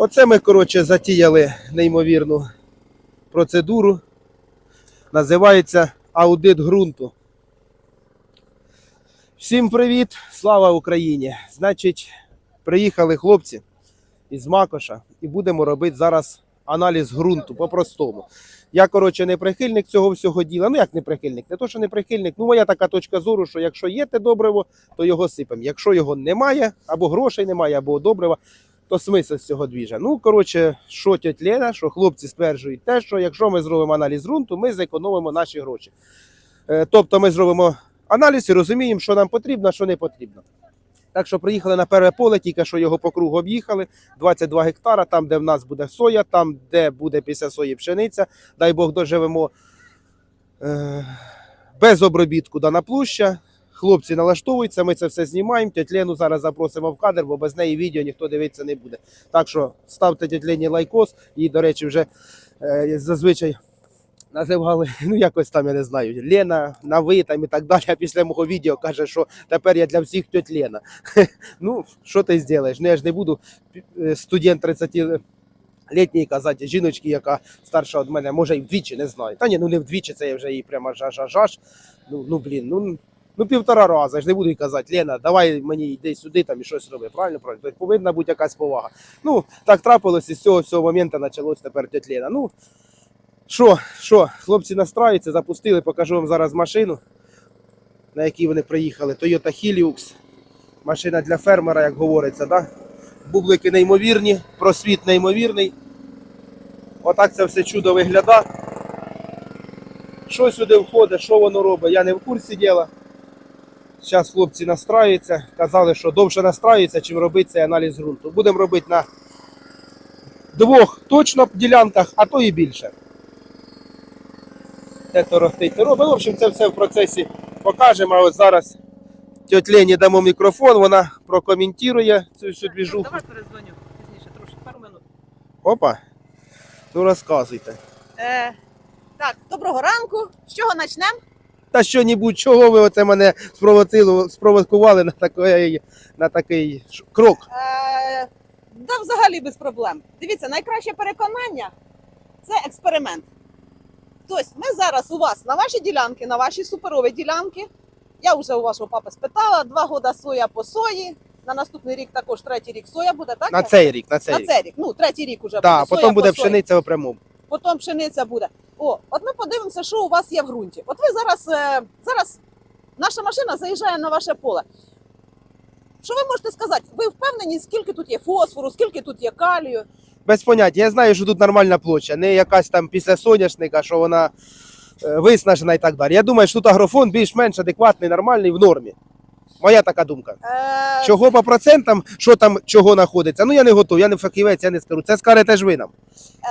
Оце ми, коротше, затіяли неймовірну процедуру. Називається аудит ґрунту. Всім привіт! Слава Україні! Значить, приїхали хлопці із Макоша і будемо робити зараз аналіз ґрунту по-простому. Я, коротше, не прихильник цього всього діла. Ну, як не прихильник? Не то, що не прихильник. Ну, моя така точка зору, що якщо є те добриво, то його сипемо. Якщо його немає, або грошей немає, або добрива, то смисл з цього двіжа. Ну, коротше, що тьоть Лена, що хлопці стверджують те, що якщо ми зробимо аналіз ґрунту, ми зекономимо наші гроші. Е, Тобто ми зробимо аналіз і розуміємо, що нам потрібно, що не потрібно. Так що приїхали на перше поле, тільки що його по кругу об'їхали. 22 гектара, там, де в нас буде соя, там, де буде після сої пшениця. Дай Бог доживемо е, без обробітку дана площа. Хлопці налаштовуються, ми це все знімаємо. Тетя Лену зараз запросимо в кадр, бо без неї відео ніхто дивитися не буде. Так що ставте Лені лайкос. Її, до речі, вже е, зазвичай називали, ну якось там, я не знаю, Лена, на ви там і так далі. А після мого відео каже, що тепер я для всіх тьоть Лена. Ну, що ти зробиш? Ну, я ж не буду е, студент 30 літній казати жіночки, яка старша від мене, може і вдвічі, не знаю. Та ні, ну не вдвічі, це я вже їй прямо жаж-жаж-жаж. Ну, ну блін, ну, ну півтора рази. Я ж не буду їй казати, Лена, давай мені йди сюди там і щось роби. Правильно, правильно. Тобто повинна бути якась повага. Ну, так трапилось, і з цього всього моменту почалось тепер тетя Лена. Ну, що, що, хлопці настраюються, запустили, покажу вам зараз машину, на якій вони приїхали. Toyota Hilux. Машина для фермера, як говориться, да? Бублики неймовірні, просвіт неймовірний. Отак це все чудо виглядає. Що сюди входить, що воно робить, я не в курсі діла. Зараз хлопці настраюються. Казали, що довше настраюються, чим робити цей аналіз ґрунту. Будемо робити на двох точно ділянках, а то і більше. Те торохтить, те робить. В общем, це все в процесі покажемо. А ось зараз тьоть Лені дамо мікрофон, вона прокоментує цю всю двіжуху. Давай перезвоню пізніше, трошки, пару минут. Опа. Ну розказуйте. Е, так, доброго ранку. З чого почнемо? Та що-небудь, чого ви оце мене спровокували на такий, на такий крок? Е, да, взагалі без проблем. Дивіться, найкраще переконання це експеримент. Тобто, ми зараз у вас на ваші ділянки, на ваші суперові ділянки. Я вже у вашого папи спитала, два года соя по сої. На наступний рік також третій рік соя буде, так? На цей рік, на цей на цей рік. Ну, третій рік уже Так, буде. потім соя буде пшениця опряму. Потім пшениця буде. О, от ми подивимося, що у вас є в ґрунті. От ви зараз, е, зараз наша машина заїжджає на ваше поле. Що ви можете сказати? Ви впевнені, скільки тут є фосфору, скільки тут є калію? Без поняття. Я знаю, що тут нормальна площа, не якась там після соняшника, що вона е, виснажена і так далі. Я думаю, що тут агрофон більш-менш адекватний, нормальний в нормі. Моя така думка. Е, Чого по процентам, що там чого знаходиться? Ну я не готовий, я не фахівець, я не скажу. Це скажете ж ви нам.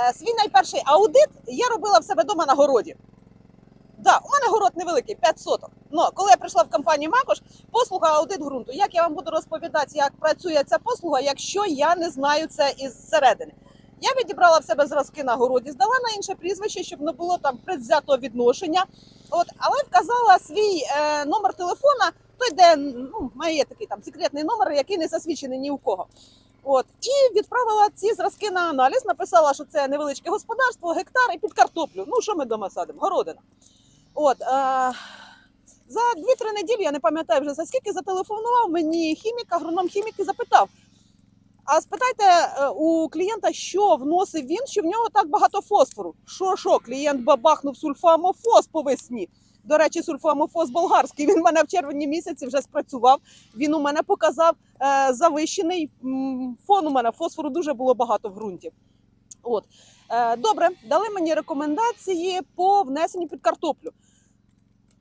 е, свій найперший аудит я робила в себе вдома на городі. Да, у мене город невеликий, 5 соток. Но коли я прийшла в компанію Макош, послуга аудит ґрунту. Як я вам буду розповідати, як працює ця послуга, якщо я не знаю це із середини? Я відібрала в себе зразки на городі, здала на інше прізвище, щоб не було там предвзятого відношення. От, але вказала свій е, номер телефона, той, де ну, має такий там секретний номер, який не засвідчений ні у кого. От і відправила ці зразки на аналіз. Написала, що це невеличке господарство, гектар і під картоплю. Ну що ми вдома садимо? Городина. От е, за 2-3 неділі, я не пам'ятаю вже за скільки зателефонував мені хімік, агроном хімік і запитав. А спитайте е, у клієнта, що вносив він, що в нього так багато фосфору. Що, що, клієнт бабахнув сульфамофос по весні. До речі, сульфамофос болгарський. Він мене в червні місяці вже спрацював. Він у мене показав е, завищений фон. У мене фосфору дуже було багато в ґрунті. От е, добре, дали мені рекомендації по внесенню під картоплю.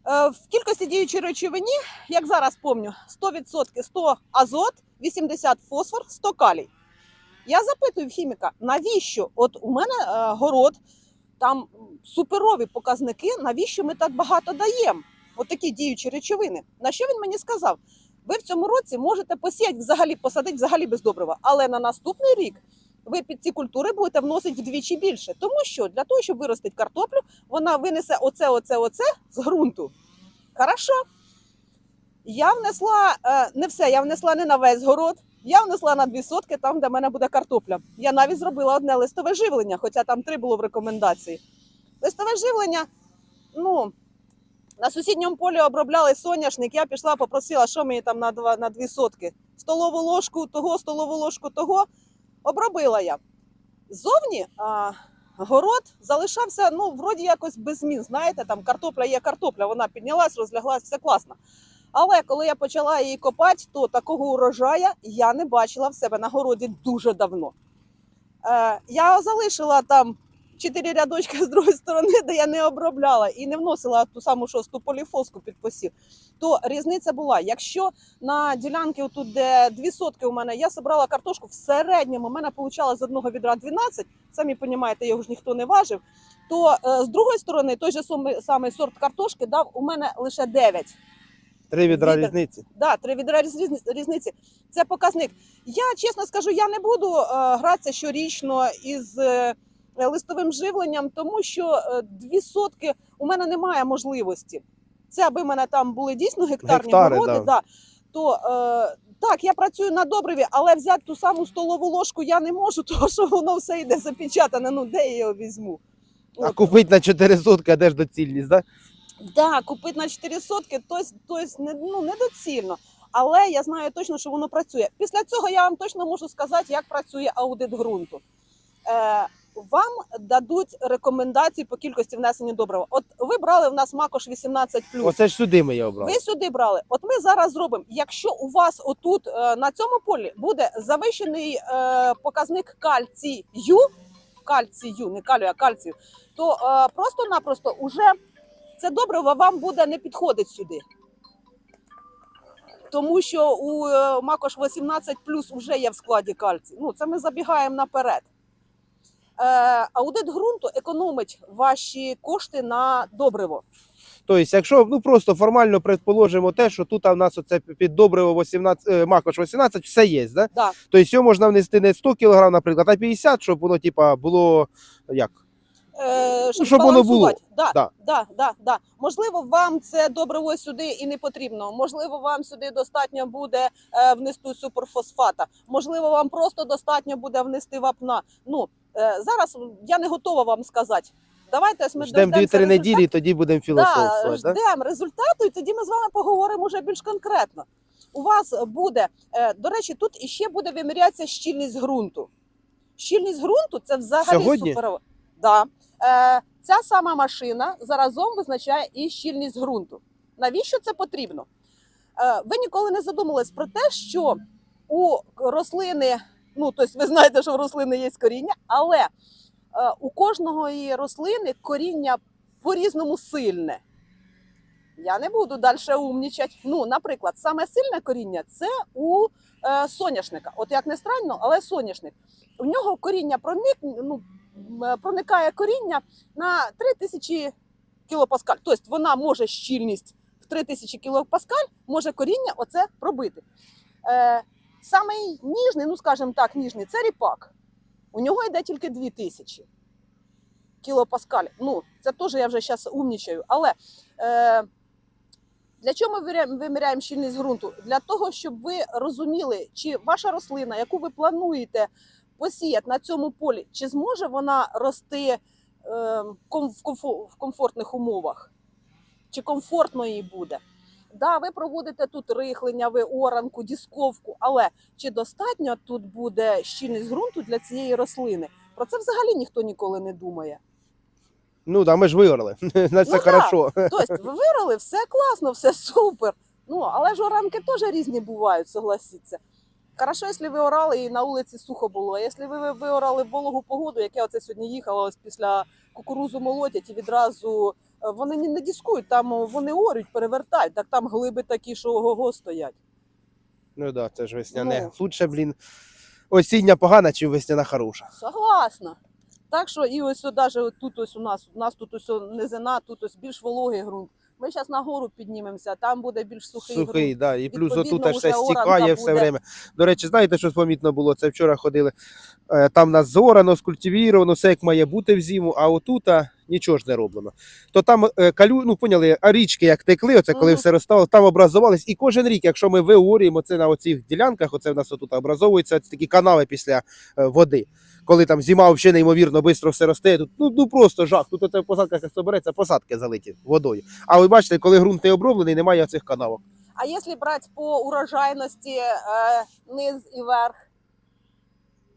Е, в кількості діючої речовині, як зараз помню, 100% 100 азот, 80 фосфор, 100 калій. Я запитую в хіміка, навіщо? От у мене е, город, там суперові показники, навіщо ми так багато даємо? От такі діючі речовини. На що він мені сказав? Ви в цьому році можете посіяти взагалі, посадити взагалі без добрива, але на наступний рік ви під ці культури будете вносити вдвічі більше. Тому що для того, щоб виростити картоплю, вона винесе оце, оце, оце з ґрунту. Хорошо. Я внесла е, не все, я внесла не на весь город, Я внесла на дві сотки там, де в мене буде картопля. Я навіть зробила одне листове живлення, хоча там три було в рекомендації. Листове живлення, ну. На сусідньому полі обробляли соняшник. Я пішла, попросила, що мені там на два на дві сотки. Столову ложку того, столову ложку того. Обробила я. Ззовні а, город залишався, ну, вроді якось без змін. Знаєте, там картопля є картопля, вона піднялась, розляглась, все класно. Але коли я почала її копати, то такого урожая я не бачила в себе на городі дуже давно. Е, я залишила там чотири рядочки з другої сторони, де я не обробляла і не вносила ту саму шосту поліфоску під посів. То різниця була. Якщо на ділянці, тут де дві сотки у мене, я собрала картошку в середньому, у мене вийшло з одного відра 12, самі розумієте, його ж ніхто не важив. То е, з другої сторони той же самий сорт картошки дав у мене лише 9. Три відра Вітер. різниці. Да, три відра різниці. Це показник. Я чесно скажу, я не буду е, гратися щорічно із е, листовим живленням, тому що е, дві сотки у мене немає можливості. Це аби в мене там були дійсно гектарні Гектари, городи, да. да. то е, так, я працюю на добриві, але взяти ту саму столову ложку я не можу, тому що воно все йде запечатане. Ну де я його візьму? А От. купити на 4 сотки, а де ж доцільність, да? Да, купити на 4 сотки, то, то не, ну, недоцільно. Але я знаю точно, що воно працює. Після цього я вам точно можу сказати, як працює аудит ґрунту. Е, вам дадуть рекомендації по кількості внесення добрива. От ви брали в нас макош 18 Оце ж сюди ми його брали. ви сюди брали. От ми зараз зробимо. Якщо у вас отут е, на цьому полі буде завищений е, показник кальцію, кальцію, не калію, а кальцію, то е, просто-напросто уже це добриво вам буде не підходить сюди. Тому що у е, Макош 18 плюс вже є в складі кальцій. Ну, це ми забігаємо наперед. Е, аудит ґрунту економить ваші кошти на добриво. Тобто, якщо ну просто формально предположимо те, що тут у нас оце під добриво 18, е, макош 18, все є, да? Да. Тобто його можна внести не 100 кг, наприклад, а 50, щоб воно типа було як? Е, щоб, щоб воно було. Да, Да. да. Да, да, Можливо, вам це добриво сюди і не потрібно. Можливо, вам сюди достатньо буде е, внести суперфосфата. Можливо, вам просто достатньо буде внести вапна. Ну е, зараз я не готова вам сказати. Давайте ми Ждемо 2-3 неділі, і тоді будемо філософствувати. Да, ждемо результату, і тоді ми з вами поговоримо вже більш конкретно. У вас буде, е, до речі, тут іще буде вимірятися щільність ґрунту. Щільність ґрунту це взагалі Сьогодні? суперово. Да. Е, ця сама машина заразом визначає і щільність ґрунту. Навіщо це потрібно? Е, ви ніколи не задумувались про те, що у рослини, ну тобто ви знаєте, що в рослини є коріння, але е, у кожного рослини коріння по-різному сильне. Я не буду далі умнічати. Ну, наприклад, саме сильне коріння це у соняшника. От як не странно, але соняшник. У нього коріння проник, ну, проникає коріння на 3000 кілопаскаль. Тобто вона може щільність в 3000 кілопаскаль, може коріння оце пробити. Е, самий ніжний, ну скажімо так, ніжний це ріпак. У нього йде тільки 2000 кілопаскаль. Ну, це теж я вже зараз умнічаю. Але е, для чого ми виміряємо щільність ґрунту? Для того, щоб ви розуміли, чи ваша рослина, яку ви плануєте посіяти на цьому полі, чи зможе вона рости е, в комфортних умовах, чи комфортно їй буде. Да, ви проводите тут рихлення, ви оранку, дісковку, але чи достатньо тут буде щільність ґрунту для цієї рослини? Про це взагалі ніхто ніколи не думає. Ну да, ми ж виграли. Значить, Ну, це хорошо. Тобто, ви вирили, все класно, все супер. Ну, але ж оранки теж різні бувають, согласіться. Хорошо, якщо ви орали і на вулиці сухо було. А якщо ви виорали в вологу погоду, як я оце сьогодні їхала, ось після кукурузу молотять і відразу е, вони не, не дискують, там вони орють, перевертають, так там глиби такі, що ого стоять. Ну да, це ж весняне. Ну. Лучше, блін, осіння погана, чи весняна хороша. Согласна. Так що і ось навіть тут ось у нас, у нас тут ось низина, тут ось більш вологий ґрунт. Ми зараз на гору піднімемося, там буде більш сухий, Сухий, да. І плюс Відповідно, отут все стікає все буде. время. До речі, знаєте, що помітно було? Це вчора ходили. е, Там нас зорано, скультивіровано, все як має бути в зиму, а отут, нічого ж не роблено. То там е, калю, ну поняли, а річки як текли, оце коли все розставало, там образувались. І кожен рік, якщо ми виорюємо це на оцих ділянках, оце в нас отут образовуються такі канави після е, води. Коли там зима взагалі неймовірно швидко все росте, тут ну, ну просто жах. Тут оце в посадках як собереться, посадки залиті водою. А ви бачите, коли ґрунт не оброблений, немає цих канавок. А якщо брати по урожайності е, низ і верх,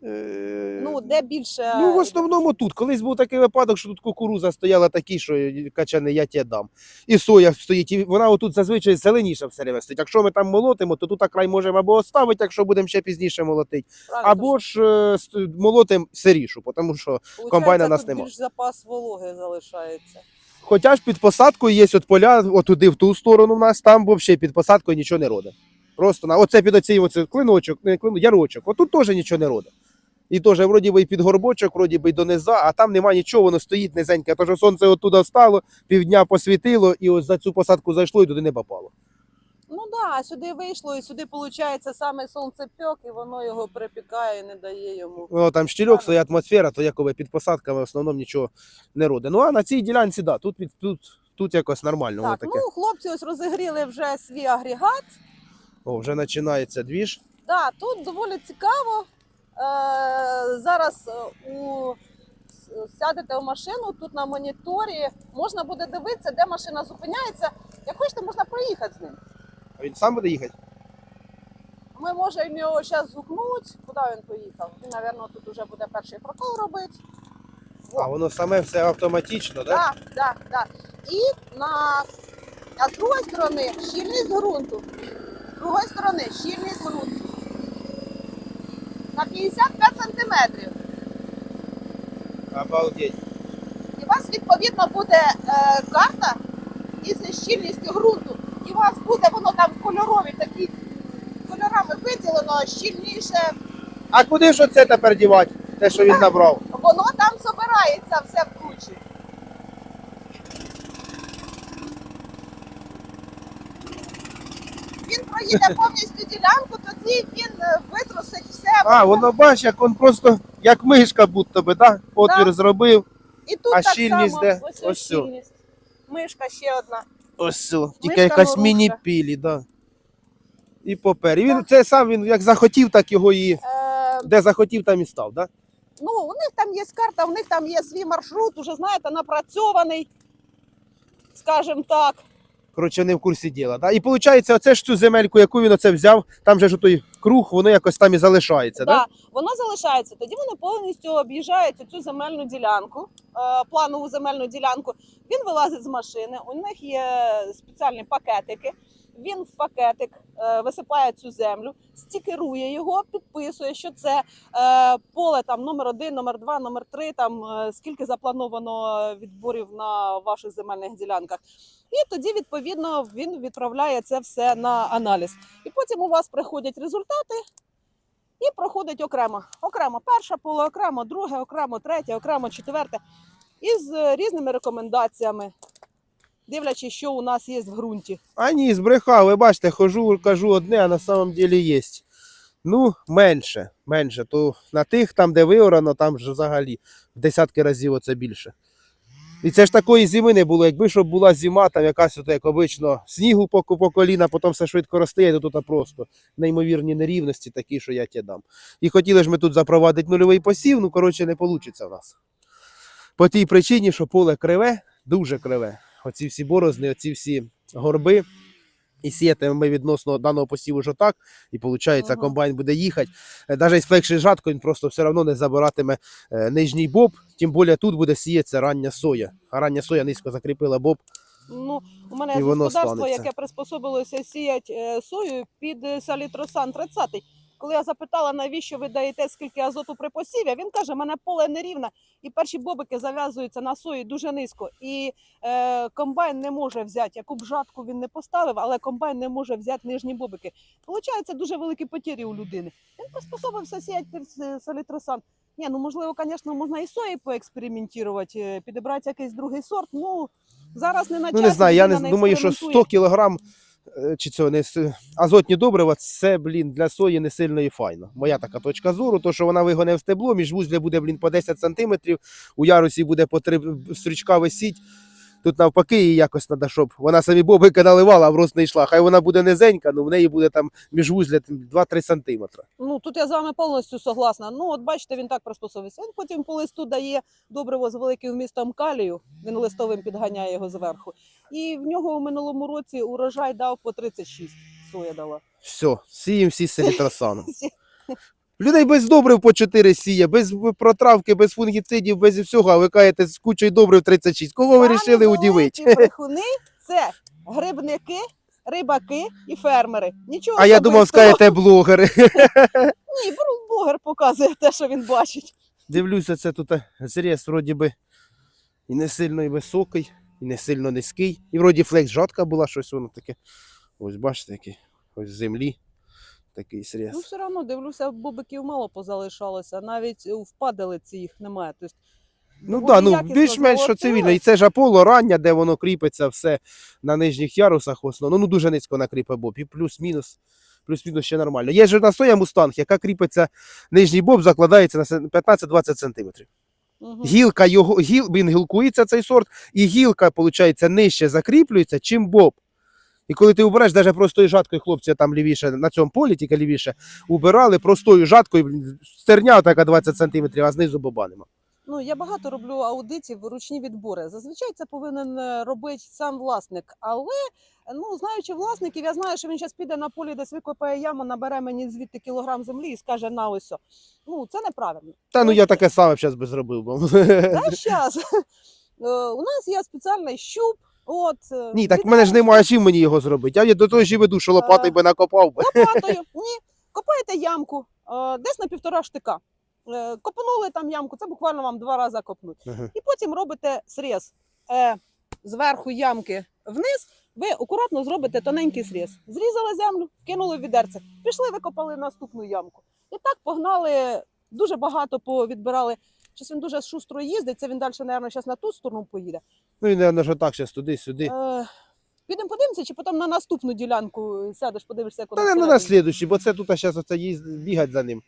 ну де більше Ну, в основному тут. Колись був такий випадок, що тут кукуруза стояла такі, що качани, я тебе дам. І соя стоїть, і вона отут зазвичай зеленіша все время стоїть. Якщо ми там молотимо, то тут край можемо або оставити, якщо будемо ще пізніше молотити, або ж е, молотимо сирішу, тому що Получається, комбайна нас тут нема. більш запас вологи залишається. Хоча ж під посадкою є от поля, отуди в ту сторону в нас, там взагалі під посадкою нічого не роде. Просто на оце під оцей оце клиночок, не клиночок, ярочок. Отут теж нічого не роде. І теж вроді би і під горбочок, вроді би й дониза, а там немає нічого, воно стоїть низеньке. Тож сонце оттуда встало, півдня посвітило, і ось за цю посадку зайшло і туди не попало. Ну да, а сюди вийшло, і сюди виходить саме сонцепьок, і воно його припікає, не дає йому. Воно там щільок, своя атмосфера, то якоби під посадками в основному нічого не роде. Ну а на цій ділянці, да, тут, тут, тут якось нормально. Воно Так, таке. ну хлопці ось розігріли вже свій агрегат. О, вже починається двіж. Да, тут доволі цікаво. Е, зараз е, у сядете в машину, тут на моніторі можна буде дивитися, де машина зупиняється. Як хочете, можна проїхати з ним. А він сам буде їхати? Ми можемо його зараз згукнути. Куди він поїхав? Він, мабуть, тут вже буде перший прокол робити. А воно саме все автоматично, так? Так, так, так. І на а з другої сторони щільність ґрунту. З другої сторони щільність ґрунту. На 55 сантиметрів. Обалдеть. І у вас відповідно буде е, карта із щільністю ґрунту. І у вас буде воно там кольорові такі кольорами виділено щільніше. А куди ж оце тепер дівати? Те, що він набрав? Воно там собирається все в кучі. Він проїде повністю ділянку, тоді він е, витрусить все. А, воно бач, як він просто як мишка, будто би, да? Отвір Да. зробив. І тут а так щільність само, де? Ось, Ось щільність. Мишка ще одна. Ось все. Тільки Мишка якась норушка. міні-пілі, да. І попер. І він це сам він як захотів, так його і. Е, Де захотів, там і став, да? ну, у них там є карта, у них там є свій маршрут, уже знаєте, напрацьований, скажімо так. Коротше, не в курсі діла. Да? І виходить, оце ж цю земельку, яку він оце взяв, там же ж той круг, воно якось там і залишається, да? Да, воно залишається. Тоді вони повністю об'їжджають цю земельну ділянку, е, планову земельну ділянку. Він вилазить з машини. У них є спеціальні пакетики. Він в пакетик е, висипає цю землю, стікерує його, підписує, що це е, поле там номер один, номер два, номер три. Там е, скільки заплановано відборів на ваших земельних ділянках. І тоді, відповідно, він відправляє це все на аналіз. І потім у вас приходять результати і проходить окремо. Окремо перше поле, окремо друге, окремо третє, окремо четверте. Із е, різними рекомендаціями, дивлячись, що у нас є в ґрунті. А ні, збрехав, ви бачите, хожу, кажу одне, а на самом деле є. Ну, менше, менше. То на тих, там, де виорано, там ж взагалі в десятки разів оце більше. І це ж такої зими не було. Якби щоб була зима, там якась от, як обично, снігу по, по коліна, потім все швидко росте, то тут просто неймовірні нерівності такі, що я тебе дам. І хотіли ж ми тут запровадити нульовий посів, ну коротше не вийде в нас. По тій причині, що поле криве, дуже криве. Оці всі борозни, оці всі горби. І сіяти ми відносно даного посіву ж отак, і виходить, Ага. комбайн буде їхати. Навіть спекши жатко, він просто все одно не забиратиме е, нижній боб. Тим більше тут буде сіятися рання соя. А рання соя низько закріпила боб. Ну, у мене І є воно господарство, станеться. яке приспособилося сіяти е, сою під е, салітросан 30. Коли я запитала, навіщо ви даєте скільки азоту при посіві, він каже, мене поле нерівне, і перші бобики зав'язуються на сої дуже низько. І е, комбайн не може взяти, яку б жатку він не поставив, але комбайн не може взяти нижні бобики. Получається дуже великі потірі у людини. Він приспособився сіяти під салітросан. Ні, ну можливо, звісно, можна і сої поекспериментувати, е, підібрати якийсь другий сорт. Ну зараз не на Ну не знаю, я не думаю, що експериментує. 100 кілограм чи цього не азотні добрива, це, блін, для сої не сильно і файно. Моя така точка зору, то що вона вигоне в стебло, між вузля буде, блін, по 10 сантиметрів, у ярусі буде по три стрічка висіть. Тут навпаки її якось треба, щоб вона самі бобики наливала, а в рост не йшла. Хай вона буде низенька, ну в неї буде там міжвузля там 2-3 сантиметри. Ну тут я з вами повністю согласна. Ну, от бачите, він так приспособився. Він потім по листу дає добриво з великим вмістом калію. Він листовим підганяє його зверху. І в нього у минулому році урожай дав по 36. Соя дала. Все, сіємо всі селітросаном. Людей без добрив по 4 сіє, без протравки, без фунгіцидів, без всього, а ви кажете з кучою добрив 36. Кого ви вирішили удивити? брехуни це грибники, рибаки і фермери. Нічого А я думав, особистого. скажете блогери. Ні, блогер показує те, що він бачить. Дивлюся, це тут е, зріз вроді би і не сильно і високий, і не сильно низький. І вроді флекс жатка була, щось воно таке. Ось бачите, який. Ось в землі такий сріз. Ну, все одно дивлюся, бобиків мало позалишалося. Навіть в падалиці їх немає. Тобто, Ну так, ну більш-менш що цивільно. І це ж аполо рання, де воно кріпиться все на нижніх ярусах в основному. Ну дуже низько накріпе боб. І плюс-мінус. Плюс-мінус ще нормально. Є ж одна соя мустанг, яка кріпиться, нижній боб закладається на 15-20 сантиметрів. Мгм. Гілка його гіл, він гілкується цей сорт, і гілка, виходить, нижче закріплюється, чим боб. І коли ти убереш, навіть простою жаткою, хлопці там лівіше, на цьому полі, тільки лівіше, убирали простою жаткою, стерня така 20 сантиметрів, а знизу боба нема. Ну, я багато роблю аудитів, ручні відбори. Зазвичай це повинен е, робити сам власник. Але ну, знаючи власників, я знаю, що він зараз піде на полі, десь викопає яму, набере мені звідти кілограм землі і скаже на ось. о». Ну, це неправильно. Та ну я таке саме зараз би зробив. Та щас. Е, У нас є спеціальний щуп. От, е, Ні, так в мене ж немає чим мені його зробити. Я до того ж і веду, що лопатою би накопав би. лопатою. Ні, копаєте ямку е, десь на півтора штика. Е, Копнули там ямку, це буквально вам два рази копнуть. Ага. І потім робите сріз. Е, зверху ямки вниз, ви акуратно зробите тоненький сріз. Зрізали землю, вкинули в відерце, пішли, викопали наступну ямку. І так погнали, дуже багато повідбирали. Щось він дуже шустро їздить, це він далі, мабуть, зараз на ту сторону поїде. Ну і не що так, зараз туди-сюди. Е, підемо подивимося, чи потім на наступну ділянку сядеш, подивишся, як Та не ну, на слідущий, бо це тут зараз оце їзд, бігать за ним.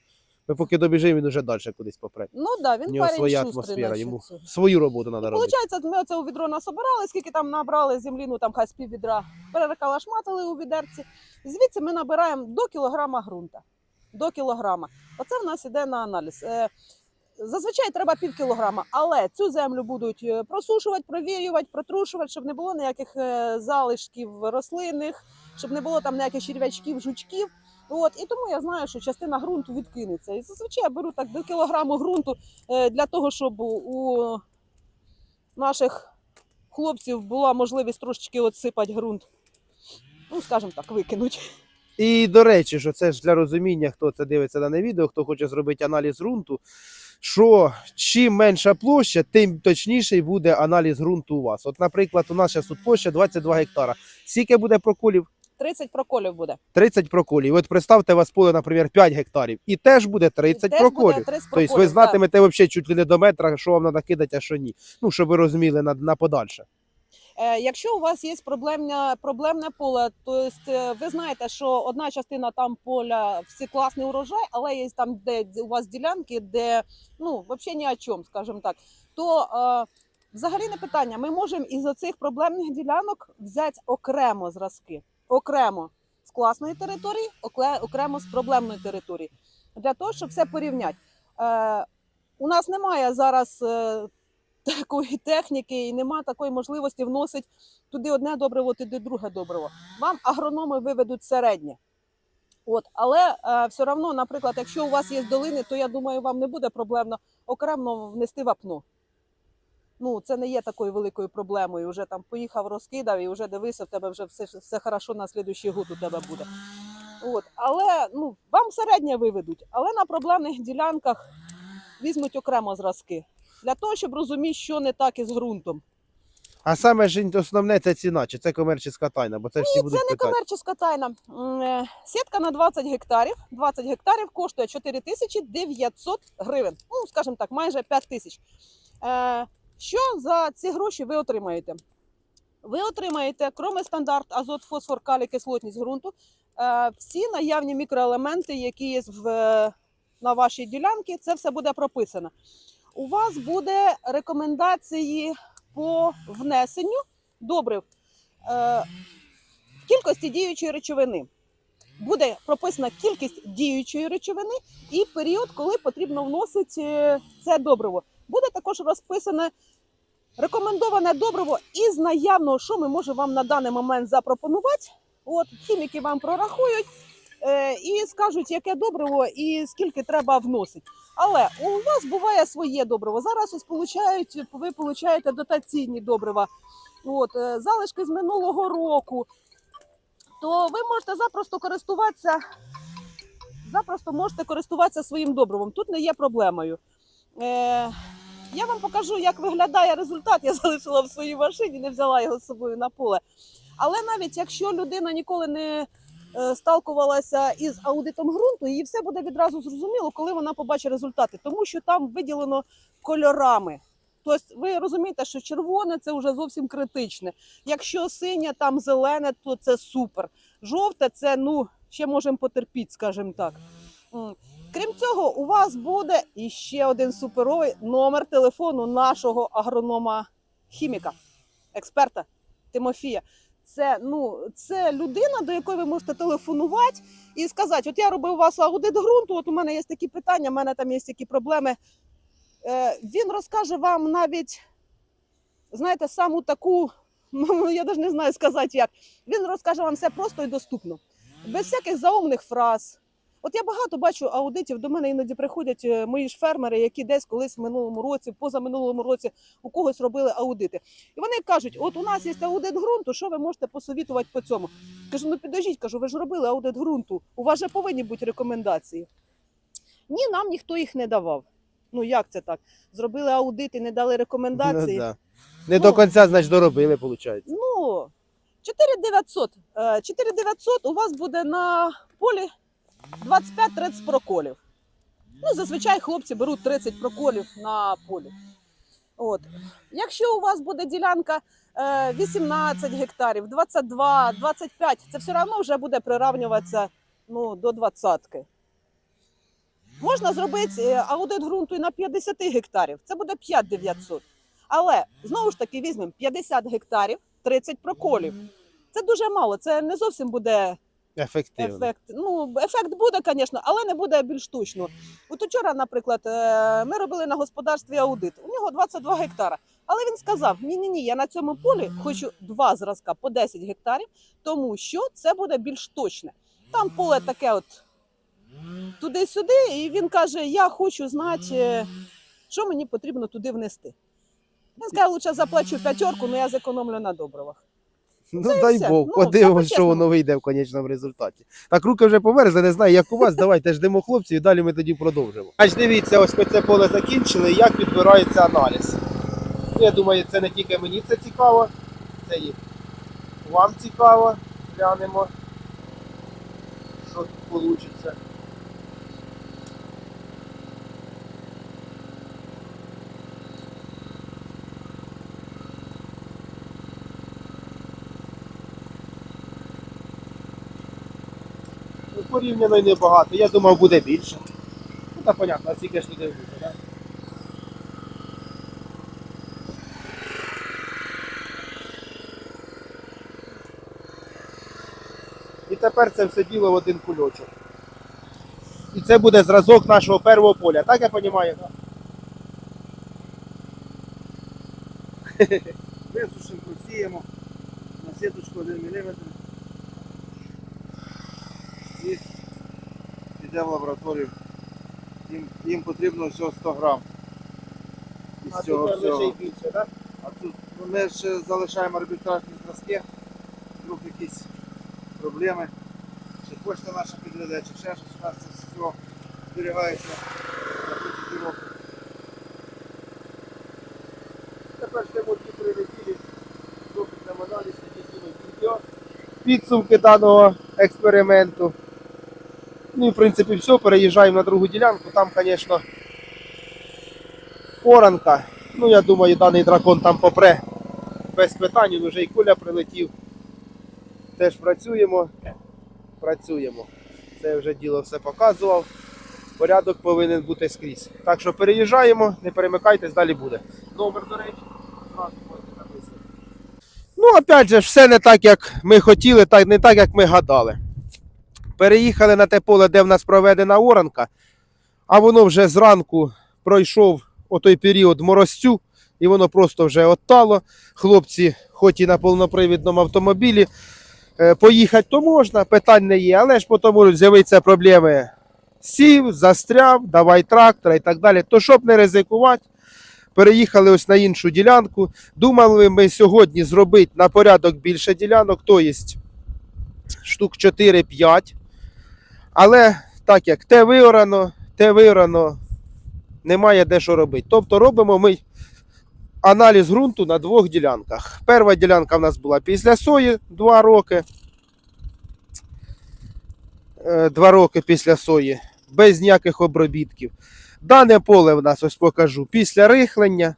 Ми поки добіжимо, він уже далі кудись попре. Ну да, У він нього парень своя шустрий, атмосфера, йому це. свою роботу треба робити. Получається, ми оце у відро насобирали, скільки там набрали землі, ну там хай з пів відра, перекалашматили у відерці. Звідси ми набираємо до кілограма ґрунта. До кілограма. Оце в нас іде на аналіз. Е, Зазвичай треба пів кілограма, але цю землю будуть е, просушувати, провіювати, протрушувати, щоб не було ніяких е, залишків рослинних, щоб не було там ніяких черв'ячків, жучків. От і тому я знаю, що частина ґрунту відкинеться. І зазвичай я беру так до кілограму ґрунту е, для того, щоб у наших хлопців була можливість трошечки отсипати ґрунт. Ну, скажімо так, викинуть. І до речі, що це ж для розуміння, хто це дивиться дане відео, хто хоче зробити аналіз ґрунту, що чим менша площа, тим точніший буде аналіз ґрунту у вас. От, наприклад, у нас зараз тут площа 22 гектара. Скільки буде проколів? 30 проколів буде. 30 проколів. От представте, у вас поле, наприклад, 5 гектарів, і теж буде 30 Теж проколів. Буде 30 Тобто ви знатимете взагалі чуть ли не до метра, що вам треба кидати, а що ні. Ну, щоб ви розуміли на, на подальше. Е, Якщо у вас є проблемне, проблемне поле, то е, ви знаєте, що одна частина там поля всі класний урожай, але є там, де у вас ділянки, де ну взагалі ні о чому, скажімо так, то е, взагалі не питання. Ми можемо із оцих проблемних ділянок взяти окремо зразки, окремо з класної території, окремо з проблемної території, для того, щоб все порівняти. У нас немає зараз. Такої техніки і нема такої можливості вносити туди одне добриво, туди друге добриво. Вам агрономи виведуть середнє. От, але е, все одно, наприклад, якщо у вас є долини, то я думаю, вам не буде проблемно окремо внести вапно. Ну, це не є такою великою проблемою. Вже там поїхав, розкидав і вже дивився, в тебе вже все, все хорошо на слідуючий год у тебе буде. От, але ну, вам середнє виведуть, але на проблемних ділянках візьмуть окремо зразки для того, щоб розуміти, що не так із ґрунтом. А саме ж основне це ціна, чи це комерційна тайна, бо це всі Ні, будуть це не питати. комерційна тайна. М, е, Сітка на 20 гектарів. 20 гектарів коштує 4900 гривень. Ну, скажімо так, майже 5 тисяч. Е, Що за ці гроші ви отримаєте? ви отримаєте кроме стандарт, азот, фосфор, калій, кислотність ґрунту, е, всі наявні мікроелементи, які є в, на вашій ділянці, це все буде прописано. У вас буде рекомендації по внесенню добрив е, в кількості діючої речовини. Буде прописана кількість діючої речовини і період, коли потрібно вносити е, це добриво. Буде також розписане рекомендоване добриво із наявного, що ми можемо вам на даний момент запропонувати. От хіміки вам прорахують е, і скажуть, яке добриво і скільки треба вносити. Але у вас буває своє добриво. Зараз ось получають, ви получаєте дотаційні добрива, от, е, залишки з минулого року. То ви можете запросто користуватися, запросто можете користуватися своїм добривом. Тут не є проблемою. Е, я вам покажу, як виглядає результат. Я залишила в своїй машині, не взяла його з собою на поле. Але навіть якщо людина ніколи не сталкувалася із аудитом ґрунту, їй все буде відразу зрозуміло, коли вона побачить результати, тому що там виділено кольорами. Тобто, ви розумієте, що червоне це вже зовсім критичне. Якщо синє, там зелене, то це супер. Жовте це ну ще можемо потерпіти, скажімо так. Крім цього, у вас буде іще один суперовий номер телефону нашого агронома-хіміка, експерта Тимофія. Це, ну, це людина, до якої ви можете телефонувати і сказати: от я робив у вас аудит ґрунту, от у мене є такі питання, у мене там є такі проблеми. Е, він розкаже вам навіть, знаєте, саму таку, ну, я навіть не знаю сказати як. Він розкаже вам все просто і доступно, без всяких заумних фраз. От я багато бачу аудитів. До мене іноді приходять е, мої ж фермери, які десь колись в минулому році, позаминулому році у когось робили аудити. І вони кажуть: от у нас є аудит ґрунту, що ви можете посовітувати по цьому? Кажу, ну підождіть, кажу, ви ж робили аудит ґрунту. У вас же повинні бути рекомендації. Ні, нам ніхто їх не давав. Ну як це так? Зробили аудит і не дали рекомендації. Ну, да. Не Ну. до кінця, значить, доробили, виходить. Ну, 4900. Е, 4900 у вас буде на полі 25-30 проколів. Ну, зазвичай хлопці беруть 30 проколів на полі. От. Якщо у вас буде ділянка е, 18 гектарів, 22, 25, це все одно вже буде приравнюватися ну, до 20. Можна зробити е, аудит ґрунту і на 50 гектарів. Це буде 5900. Але знову ж таки візьмемо 50 гектарів, 30 проколів. Це дуже мало. Це не зовсім буде Ефективно. ефект. Ну, ефект буде, звісно, але не буде більш точно. От учора, наприклад, е, ми робили на господарстві аудит. У нього 22 гектара. Але він сказав: ні, ні, ні, я на цьому полі хочу два зразка по 10 гектарів, тому що це буде більш точне. Там поле таке, от туди-сюди, і він каже: Я хочу знати, е, що мені потрібно туди внести. Він сказав, лучше заплачу п'ятерку, але я зекономлю на добривах. Ну Це дай все. Бог, Ну, подивимось, що воно вийде в конечному результаті. Так, руки вже померзли, не знаю, як у вас. Давайте ждемо хлопців і далі ми тоді продовжимо. Аж дивіться, ось ми це поле закінчили, як відбирається аналіз. Ну, Я думаю, це не тільки мені це цікаво, це і вам цікаво. Глянемо, що тут вийде. Порівняно й небагато. Я думав, буде більше. Ну, так понятно, а скільки ж туди буде, так? І тепер це все діло в один кульочок. І це буде зразок нашого першого поля, так я розумію? Висушимо, просіємо на сіточку 1 мм і підемо в лабораторію. Їм, їм потрібно всього 100 грам. Із А цього лише всього. й більше, так? А тут ну, ми ще залишаємо арбітражні зразки, вдруг якісь проблеми, чи почта наша підведе, чи ще щось у нас це все зберігається на протязі року. Тепер ждемо ті неділі, доки нам аналіз, тоді відео. Підсумки даного експерименту. Ну і в принципі все, переїжджаємо на другу ділянку. Там, звісно, оранка. Ну, я думаю, даний дракон там попре без питань, він вже і куля прилетів. Теж працюємо. Працюємо. Це вже діло все показував. Порядок повинен бути скрізь. Так що переїжджаємо, не перемикайтесь, далі буде. Номер, до речі, зразу можете написати. Ну, опять же, все не так, як ми хотіли, так, не так, як ми гадали. Переїхали на те поле, де в нас проведена оранка, а воно вже зранку пройшов отой період морозцю, і воно просто вже оттало. Хлопці, хоч і на повнопривідному автомобілі, е, поїхати то можна, питань не є, але ж потім можуть з'явитися проблеми. Сів, застряв, давай трактора і так далі. То щоб не ризикувати, переїхали ось на іншу ділянку. Думали ми сьогодні зробити на порядок більше ділянок, то є штук 4-5. Але так як те виорано, те виорано, немає де що робити. Тобто робимо ми аналіз ґрунту на двох ділянках. Перша ділянка в нас була після сої 2 роки. Е, Два роки після сої, без ніяких обробітків. Дане поле в нас ось покажу після рихлення,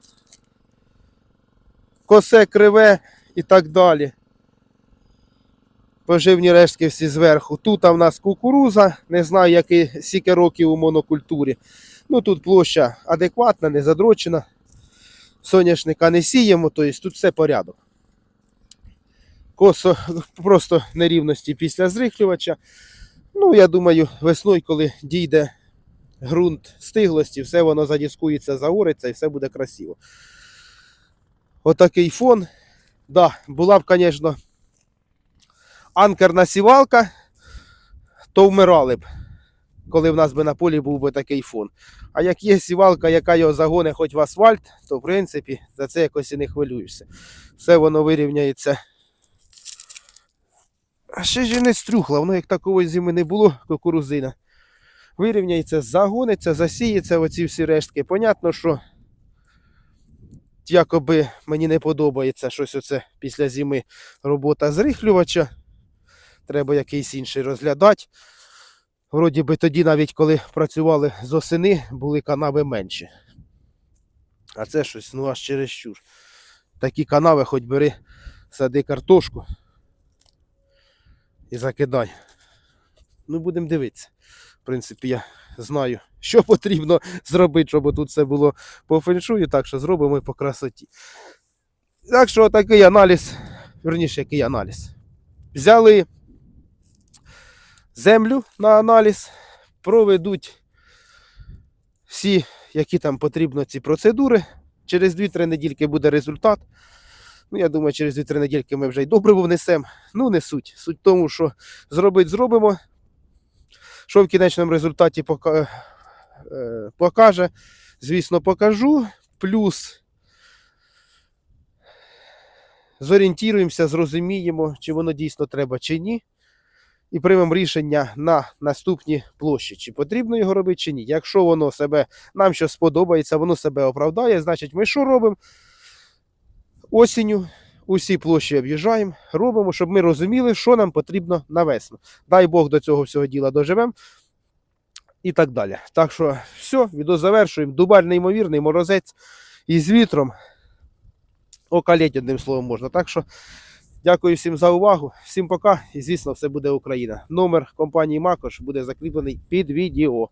косе криве і так далі. Поживні рештки всі зверху. Тут в нас кукуруза, не знаю, який скільки років у монокультурі. Ну тут площа адекватна, не задрочена. Соняшника не сіємо, тобто тут все порядок. Косо просто нерівності після зрихлювача. Ну, я думаю, весною, коли дійде ґрунт стиглості, все воно задіскується, заориться і все буде красиво. Отакий фон. Да, була б, звісно, анкерна сівалка, то вмирали б, коли в нас би на полі був би такий фон. А як є сівалка, яка його загоне хоч в асфальт, то в принципі за це якось і не хвилюєшся. Все воно вирівняється. А ще ж і не стрюхла, воно як такої зими не було, кукурузина. Вирівняється, загониться, засіється оці всі рештки. Понятно, що якоби мені не подобається щось оце після зими робота зрихлювача. Треба якийсь інший розглядати. Вроді би тоді, навіть коли працювали з осени, були канави менші. А це щось, ну аж чересчур. Такі канави, хоч бери, сади картошку і закидай. Ну, будемо дивитися. В принципі, я знаю, що потрібно зробити, щоб тут все було по феншую, так що зробимо і по красоті. Так що такий аналіз, верніше, який аналіз. Взяли землю на аналіз, проведуть всі, які там потрібно ці процедури. Через 2-3 недільки буде результат. Ну, я думаю, через 2-3 недільки ми вже й добриво внесемо. Ну, не суть. Суть в тому, що зробити зробимо. Що в кінечному результаті е, покаже, звісно, покажу. Плюс зорієнтуємося, зрозуміємо, чи воно дійсно треба, чи ні. І приймемо рішення на наступні площі, чи потрібно його робити, чи ні. Якщо воно себе нам щось сподобається, воно себе оправдає, значить ми що робимо? Осінню усі площі об'їжджаємо, робимо, щоб ми розуміли, що нам потрібно на весну. Дай Бог до цього всього діла доживемо. І так далі. Так що все, відео завершуємо. Дубаль неймовірний, морозець із вітром. Окалеть, одним словом можна. Так що дякую всім за увагу. Всім пока. І звісно, все буде Україна. Номер компанії Макош буде закріплений під відео.